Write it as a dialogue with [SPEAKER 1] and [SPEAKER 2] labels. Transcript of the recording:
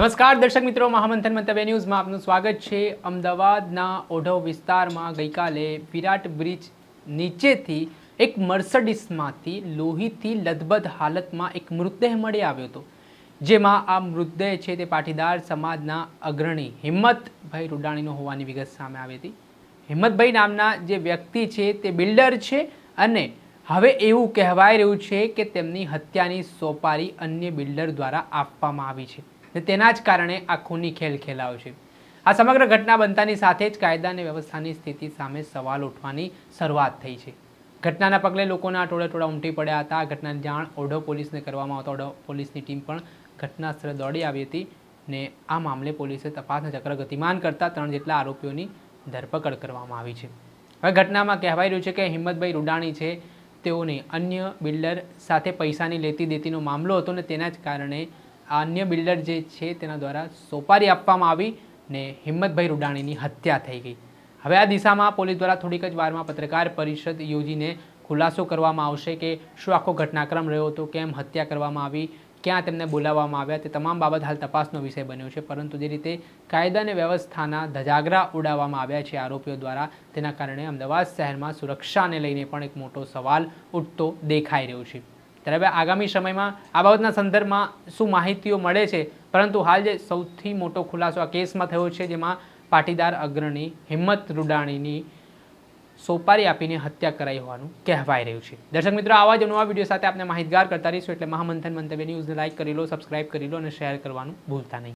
[SPEAKER 1] નમસ્કાર, દર્શક મિત્રો. મહામંથન મંતવ્ય ન્યૂઝમાં આપનું સ્વાગત છે. અમદાવાદના ઓઢવ વિસ્તારમાં ગઈકાલે વિરાટ બ્રિજ નીચેથી એક મર્સડીસમાંથી લોહીથી લથબથ હાલતમાં એક મૃતદેહ મળી આવ્યો હતો, જેમાં આ મૃતદેહ છે તે પાટીદાર સમાજના અગ્રણી હિંમતભાઈ રૂડાણીનો હોવાની વિગત સામે આવી હતી. હિંમતભાઈ નામના જે વ્યક્તિ છે તે બિલ્ડર છે અને હવે એવું કહેવાય રહ્યું છે કે તેમની હત્યાની સોપારી અન્ય બિલ્ડર દ્વારા આપવામાં આવી છે. અને તેના જ કારણે આ ખૂની ખેલ ખેલાયો છે. આ સમગ્ર ઘટના બનતાની સાથે જ કાયદા અને વ્યવસ્થાની સ્થિતિ સામે સવાલ ઉઠવાની શરૂઆત થઈ છે. ઘટનાના પગલે લોકોના ટોળે ટોળા ઉમટી પડ્યા હતા. આ ઘટનાની જાણ ઓઢો પોલીસને કરવામાં આવતા ઓઢો પોલીસની ટીમ પણ ઘટનાસ્થળે દોડી આવી હતી ને આ મામલે પોલીસે તપાસના ચક્ર ગતિમાન કરતા ત્રણ જેટલા આરોપીઓની ધરપકડ કરવામાં આવી છે. હવે ઘટનામાં કહેવાય રહ્યું છે કે હિંમતભાઈ રૂડાણી છે. તેઓને અન્ય બિલ્ડર સાથે પૈસાની લેતી દેતીનો મામલો હતો ને તેના જ કારણે આ અન્ય બિલ્ડર જે છે તેના દ્વારા સોપારી આપવામાં આવી ને હિંમતભાઈ રૂડાણીની હત્યા થઈ ગઈ. હવે આ દિશામાં પોલીસ દ્વારા થોડીક જ વારમાં પત્રકાર પરિષદ યોજીને ખુલાસો કરવામાં આવશે કે શું આખો ઘટનાક્રમ રહ્યો હતો, કેમ હત્યા કરવામાં આવી, ક્યાં તેમને બોલાવવામાં આવ્યા, તે તમામ બાબત હાલ તપાસનો વિષય બન્યો છે. પરંતુ જે રીતે કાયદા અને વ્યવસ્થાના ધજાગરા ઉડાવવામાં આવ્યા છે આરોપીઓ દ્વારા, તેના કારણે અમદાવાદ શહેરમાં સુરક્ષાને લઈને પણ એક મોટો સવાલ ઉઠતો દેખાઈ રહ્યો છે. ત્યારે હવે આગામી સમયમાં આ બાબતના સંદર્ભમાં શું માહિતીઓ મળે છે? પરંતુ હાલ જે સૌથી મોટો ખુલાસો આ કેસમાં થયો છે, જેમાં પાટીદાર અગ્રણી હિંમત રૂડાણીની સોપારી આપીને હત્યા કરાઈ હોવાનું કહેવાય રહ્યું છે. દર્શક મિત્રો, આવા જ નવા વીડિયો સાથે આપણે માહિતગાર કરતા રહીશું. એટલે મહામંથન મંતવ્ય ન્યૂઝને લાઇક કરી લો, સબસ્ક્રાઇબ કરી લો અને શેર કરવાનું ભૂલતા નહીં.